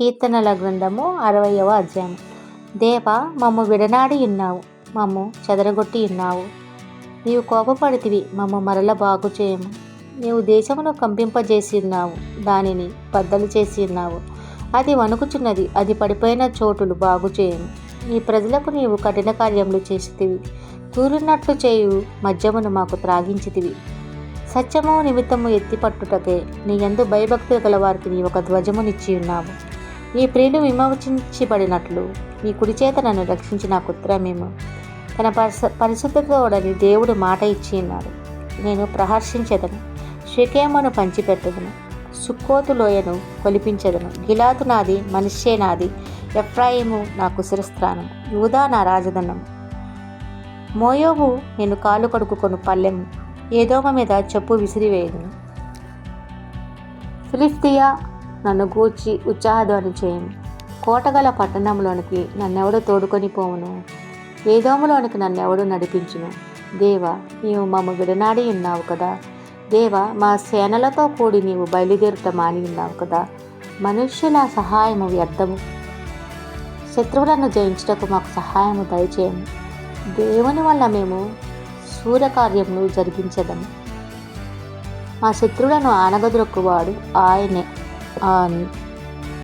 కీర్తనల గ్రంథము అరవయవ అధ్యాయం. దేవ మమ్ము విడనాడి ఉన్నావు మమ్ము చెదరగొట్టి ఉన్నావు. నీవు కోపపడితివి మమ్ము మరల బాగు చేయము. నీవు దేశమును కంపింపజేసి ఉన్నావు దానిని బద్దలు చేసి ఉన్నావు. అది వణుకుచున్నది అది పడిపోయిన చోటులు బాగు చేయము. నీ ప్రజలకు నీవు కఠిన కార్యములు చేసితివి. తూరున్నట్లు చేయు మద్యమును మాకు త్రాగించితివి. సత్యము నిమిత్తము ఎత్తిపట్టుటకే నీ ఎందు భయభక్తులు గల వారికి నీ ఒక ధ్వజమునిచ్చి ఉన్నావు. ఈ ప్రియులు విమోచించబడినట్లు మీ కుడి చేత నన్ను రక్షించి కుత్రమేమో తన పరిశు పరిశుద్ధతోడని దేవుడు మాట ఇచ్చి ఉన్నాడు. నేను ప్రహర్షించదను శ్రీకేమను పంచిపెట్టదను సుక్కోతు లోయను కొలిపించదను. గిలాతు నాది మనిషే నాది ఎఫ్రాయిము నాకు శిరస్త్రానం యూదా నా రాజధనం. మోయోబు నేను కాలు కడుక్కుకొను పల్లెము ఏదోమ మీద చెప్పు విసిరివేయదును. ఫిలిస్తియా నన్ను గూర్చి ఉత్సాహధ్వని చేయను కోటగల పట్టణంలోనికి నన్నెవడు తోడుకొని పోవును. ఏదోములోనికి నన్నెవడు నడిపించును. దేవ నీవు మమ్మ విడనాడి ఉన్నావు కదా. దేవ మా సేనలతో కూడి నీవు బయలుదేరుట మాని ఉన్నావు కదా. మనుష్యుల సహాయము వ్యర్థము. శత్రువులను జయించుటకు మాకు సహాయము దయచేయము. దేవుని వల్ల మేము సూర్యకార్యమును జరిపించదము. మా శత్రువులను ఆనగదొక్కువాడు ఆయనే. Um.